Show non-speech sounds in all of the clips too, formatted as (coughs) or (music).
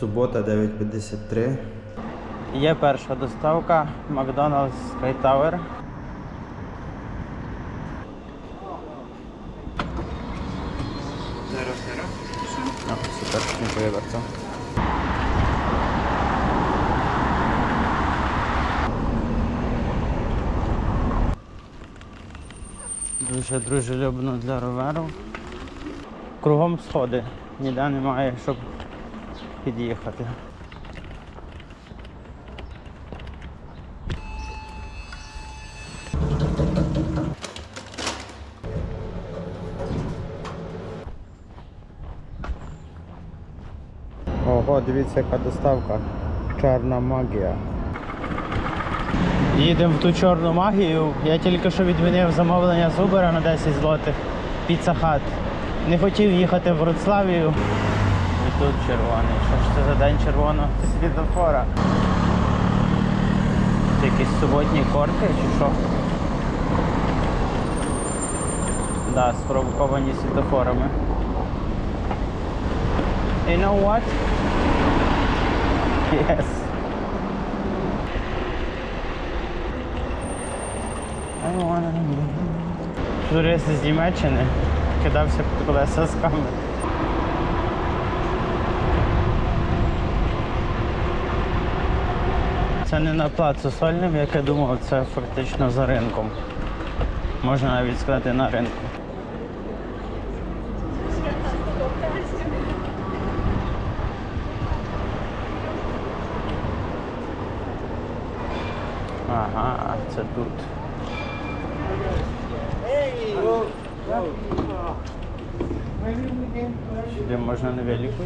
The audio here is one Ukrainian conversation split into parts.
Субота 9.53. Є перша доставка Макдоналдс Sky Tower. Дуже дружелюбно для роверу. Кругом сходи. Ніде немає, щоб під'їхати. Ого, дивіться, яка доставка. Чорна магія. Їдемо в ту чорну магію. Я тільки що відмінив замовлення з Uber на 10 злотих. Піца хат. Не хотів їхати в Вроцлавію. Тут червоний. Що ж це за день червоного світофора? Це якісь суботні корки чи що? Да, спровоковані світофорами. You know what? Yes. Турист з Німеччини кидався під колеса з камери. Це не на плацу сольним, як я думав, це фактично за ринком. Можна навіть сказати на ринку. Ага, це тут. Сюди можна на велику.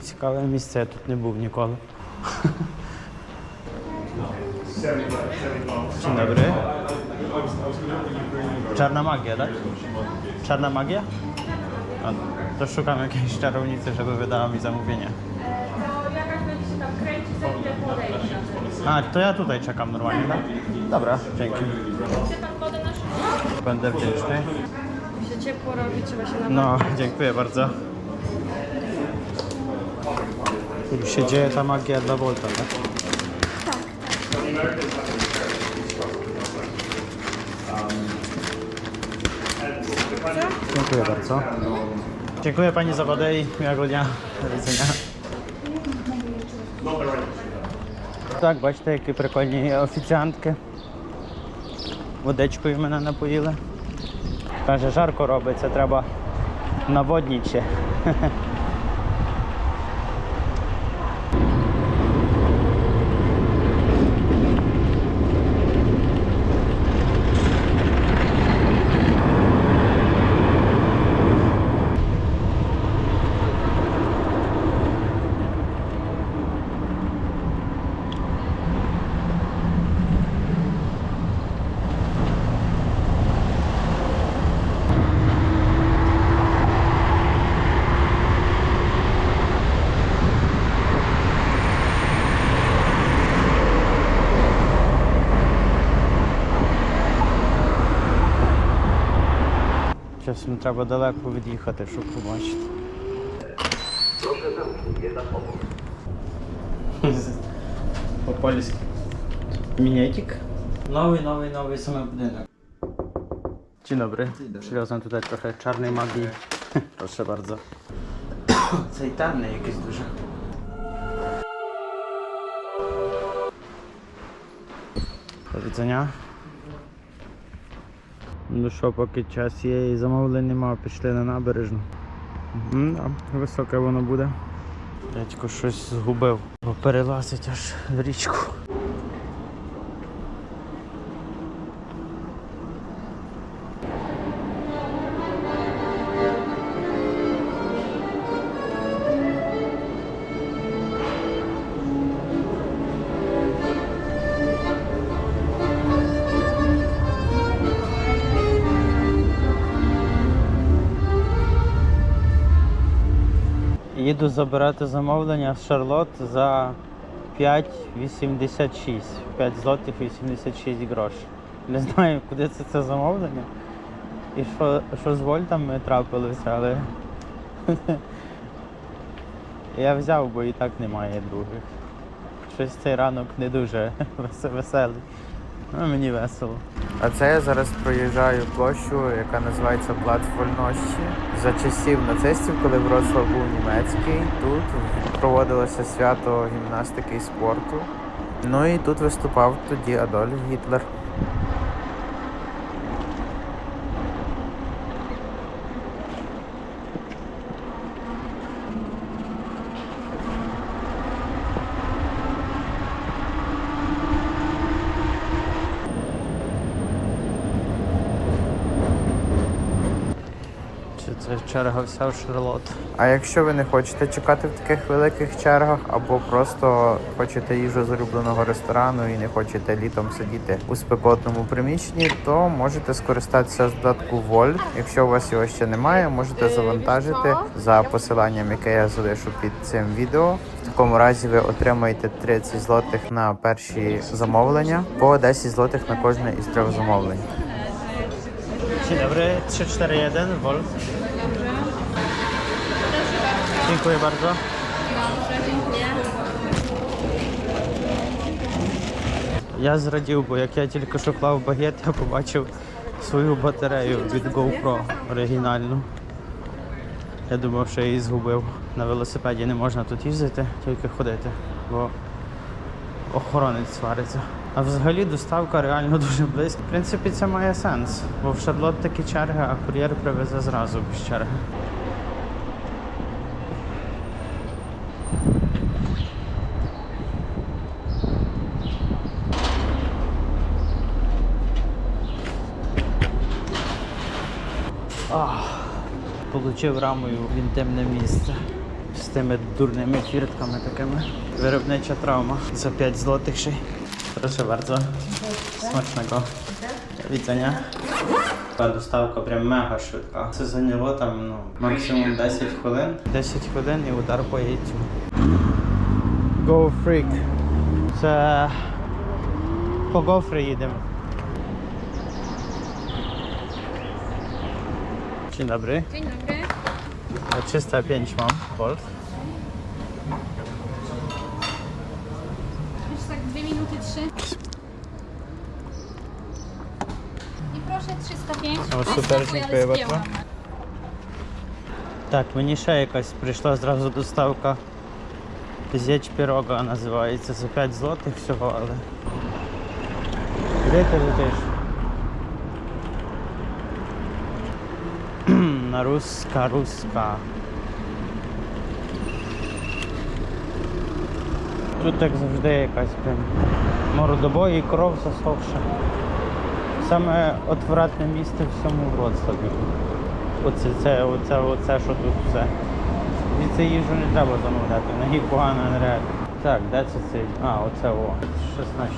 Цікаве місце, я тут не був ніколи. Dzień dobry. Czarna magia, tak? Czarna magia? A, to szukam jakiejś czarownicy, żeby wydała mi zamówienie. jakaś będzie się tam kręcić, za chwilę podejdzie. A, to ja tutaj czekam normalnie, tak? Dobra, dzięki. Chce pan wodę na szybko? Będę wdzięczny. się ciepło robi, trzeba się na No, dziękuję bardzo. Tu się dzieje ta magia dla Volta, tak? Dziękuję bardzo. Dziękuję Pani za wodę i miłego dnia. Do widzenia. Так, бачите, які прикольні офіціантки. Водичкою мене напоїли. Каже, жарко робиться, треба наводніче. Чесно, треба далеко від'їхати, щоб побачити. По-польськи. Мінетик. Новий, новий, новий саме будинок. Dzień dobry. Przywiozłem tutaj trochę czarnej magii. (laughs) Proszę bardzo. (coughs) Cejtarny jakieś duże. Do widzenia. Ну що, поки час є і замовлень нема, пішли на набережну. Да, високе воно буде. Дядько щось згубив, перелазить аж в річку. Їду забирати замовлення з Шарлот за 5,86. 5 злотих 86 грош. Не знаю, куди це це замовлення. І що, що з вольтами трапилося, але (laughs) Я взяв, бо і так немає других. Щось цей ранок не дуже (laughs) веселий. Ну, мені весело. А це я зараз проїжджаю площу, яка називається Плат Вольнощі. За часів нацистів, коли Вроцлав був німецький, тут проводилося свято гімнастики і спорту. Ну і тут виступав тоді Адольф Гітлер. Чи це черга вся в Шарлот? А якщо ви не хочете чекати в таких великих чергах, або просто хочете їжу з улюбленого ресторану і не хочете літом сидіти у спекотному приміщенні, то можете скористатися з додатку Volt. Якщо у вас його ще немає, можете завантажити за посиланням, яке я залишу під цим відео. В такому разі ви отримаєте 30 злотих на перші замовлення, по 10 злотих на кожне із трьох замовлень. Dzień dobry, 341 Volt. Dziękuję bardzo. Я зрадів, бо як я тільки що клав багет, я побачив свою батарею від GoPro оригінальну. Я думав, що я її згубив. На велосипеді не можна тут їздити, тільки ходити, бо охоронець свариться. А взагалі доставка реально (laughs) дуже близько. В принципі, це має сенс, бо в Шарлот такі черги, а кур'єр привезе зразу без черги. Получив рамою в інтимне місце з тими дурними фіртками такими. Виробнича травма за 5 злотих ще. Proszę bardzo. Смачного. Та доставка прям мега швидка. Це зайняло там ну, максимум 10 хвилин. 10 хвилин і удар по яйцю. Go Freak. Це по гофри їдемо. Dzień dobry. Dzień dobry. 305 mam volt. Już tak dwie minuty trzy. I proszę 305. O, super, Smakuję, ale dziękuję zgięłam. bardzo. Так, мені ще якась прийшла зразу доставка. Зєч пірога називається за 5 злотих всього, але. Де ти летиш? На руска, руска. Тут як завжди якась прям мордобой і кров засохша. Саме отвратне місце в всьому Вроцлаві. Оце, це, оце, оце, що тут все. Від це їжу не треба замовляти, на ній погано нереально. Так, де це цей? А, оце о. 16.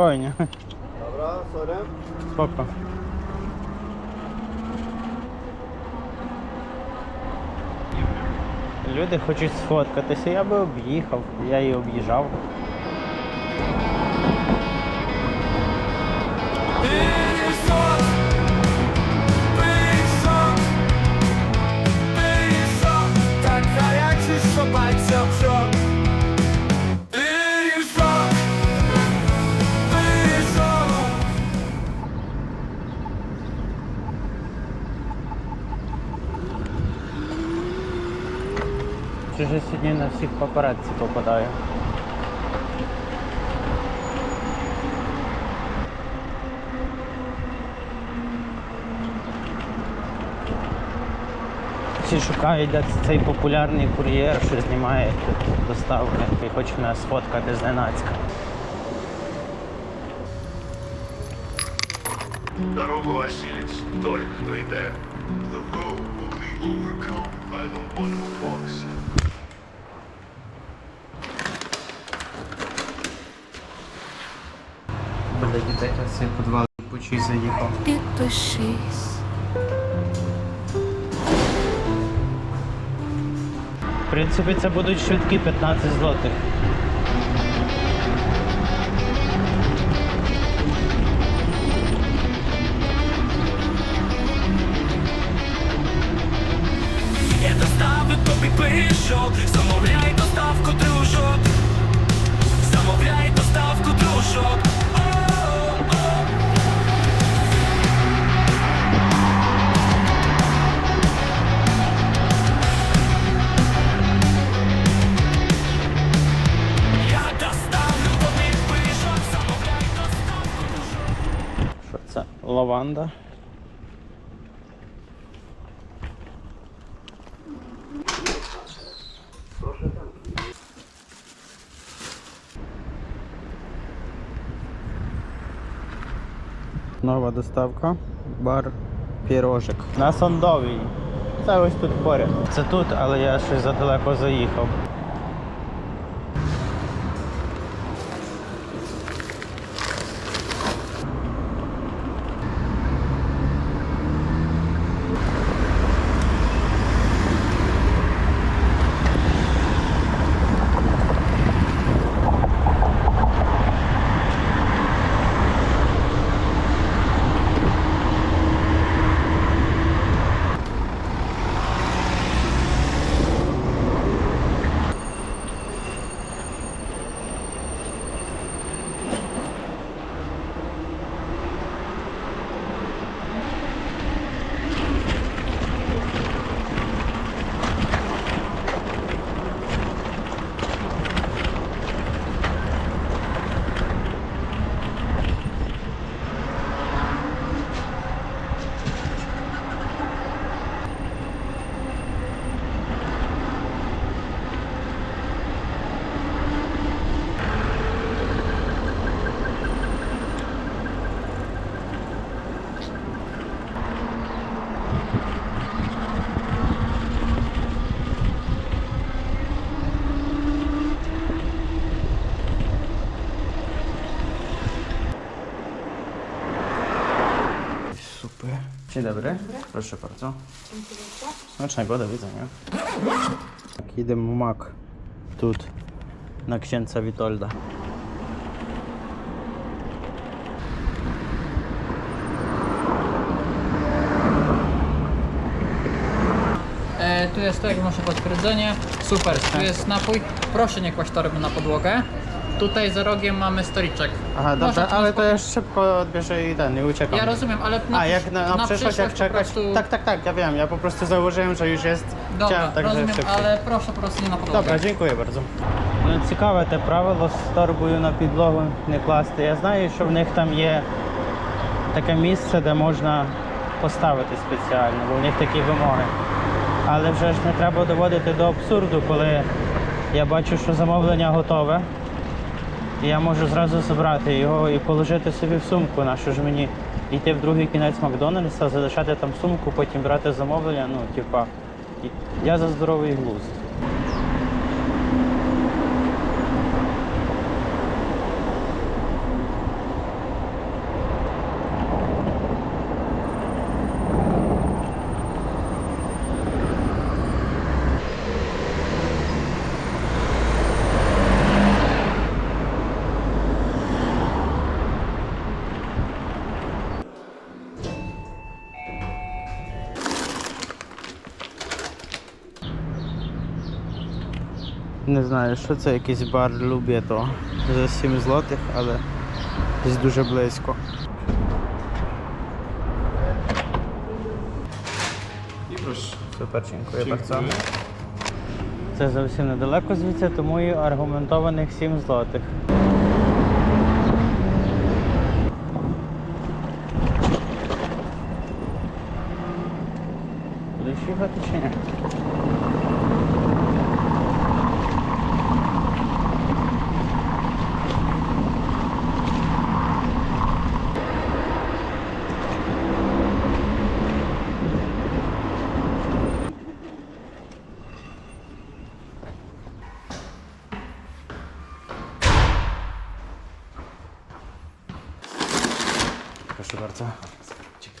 Spokojnie. Dobra, sorry. Spoko. Люди хочуть сфоткатися, я би об'їхав, я її об'їжджав. Ж я сьогодні на всіх папараці попадаю? Всі шукають, де цей популярний кур'єр, що знімає доставки і хоче нас сфоткати зненацька. Дорогу осилить той, хто йде. The road will be overcome by the one who для дітей та цей підвал пучий заїхав. Підпишись. В принципі, це будуть швидкі 15 злотих. Лаванда. Нова доставка. Бар пірожик. На Сандовій. Це ось тут поряд. Це тут, але я щось задалеко заїхав. Dzień dobry. Proszę bardzo. Smacznego, do widzenia. Tak, idę w mak. Тут, na księdza Witolda. E, tu jest tak, nasze potwierdzenie. Super, tu jest napój. Proszę nie kłaść torby na podłogę. Tutaj za rogiem mamy stoliczek. Aha, Można dobrze, tu ale na to ja szybko odbierze i ten, i uciekam. Ja rozumiem, ale na, A, jak na, na, przyszłość, jak po czekać. prostu- Tak, tak, tak, ja wiem. Ja po prostu założyłem, że już jest. Dobra, Chciałem tak, rozumiem, szybko. ale proszę po prostu nie na podłogę. Добре, дякую bardzo. Ну, цікаве те правило з торбою на підлогу не класти. Я знаю, що в них там є таке місце, де можна поставити спеціально, бо в них такі вимоги. Але вже ж не треба доводити до абсурду, коли я бачу, що замовлення готове. І я можу зразу забрати його і положити собі в сумку. На що ж мені йти в другий кінець Макдональдса, залишати там сумку, потім брати замовлення. Ну, типа, я за здоровий глузд. Не знаю, що це якийсь бар люблє то за 7 злотих, але десь дуже близько. Супер, дякую Dziękuję. bardzo. Це зовсім недалеко звідси, тому і аргументованих 7 злотих. Будеш їхати чи ні?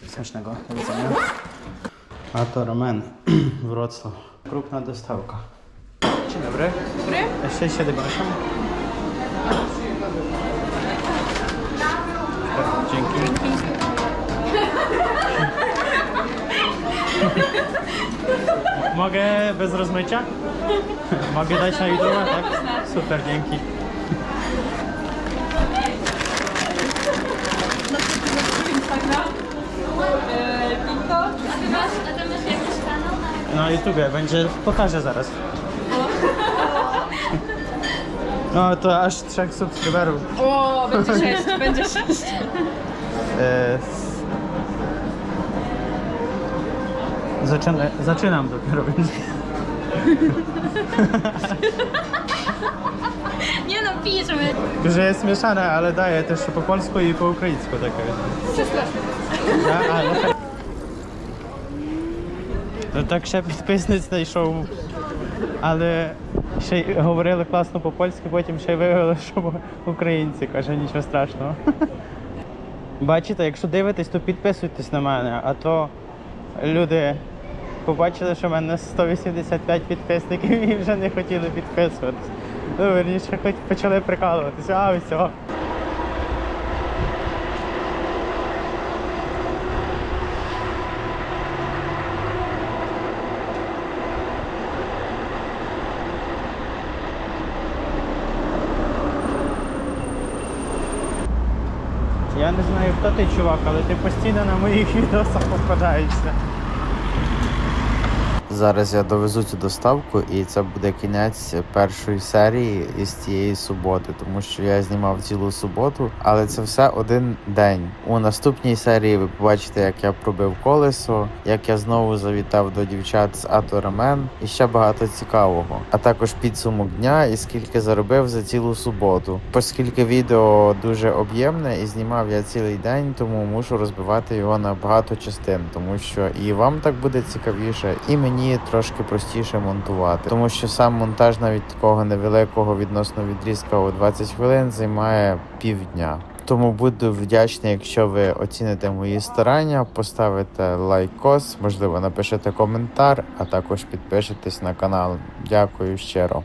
Smacznego. Do widzenia. A to Romen, (clears throat) Wrocław. Krupna dostawka. Dzień dobry. Dobry. Jeszcze się zapraszam. Dzięki. Mogę bez rozmycia? (laughs) Mogę dać na YouTube, tak? Super, dzięki. masz, jakiś kanał na... No będzie, pokażę zaraz. No to aż trzech subskryberów. O, będzie (laughs) sześć, będzie sześć. E, zaczynam dopiero, więc... (laughs) Nie no, piszmy. Że jest mieszane, ale daję też po polsku i po ukraińsku takie. A. так ще підписниць знайшов, але ще й говорили класно по-польськи, потім ще й виявили, (laughs) що українці. Каже, нічого страшного. (laughs) Бачите, якщо дивитесь, то підписуйтесь на мене, а то люди побачили, що в мене 185 підписників і вже не хотіли підписуватись. Ну, верніше, хоч почали прикалуватися, а все. Я не знаю, хто ти чувак, але ти постійно на моїх відосах попадаєшся. Зараз я довезу цю доставку, і це буде кінець першої серії із цієї суботи, тому що я знімав цілу суботу, але це все один день. У наступній серії ви побачите, як я пробив колесо, як я знову завітав до дівчат з Аторамен і ще багато цікавого. А також підсумок дня і скільки заробив за цілу суботу. Оскільки відео дуже об'ємне і знімав я цілий день, тому мушу розбивати його на багато частин, тому що і вам так буде цікавіше, і трошки простіше монтувати, тому що сам монтаж навіть такого невеликого відносно відрізка у 20 хвилин займає півдня. Тому буду вдячний, якщо ви оціните мої старання, поставите лайкос, можливо, напишете коментар, а також підпишетесь на канал. Дякую щиро.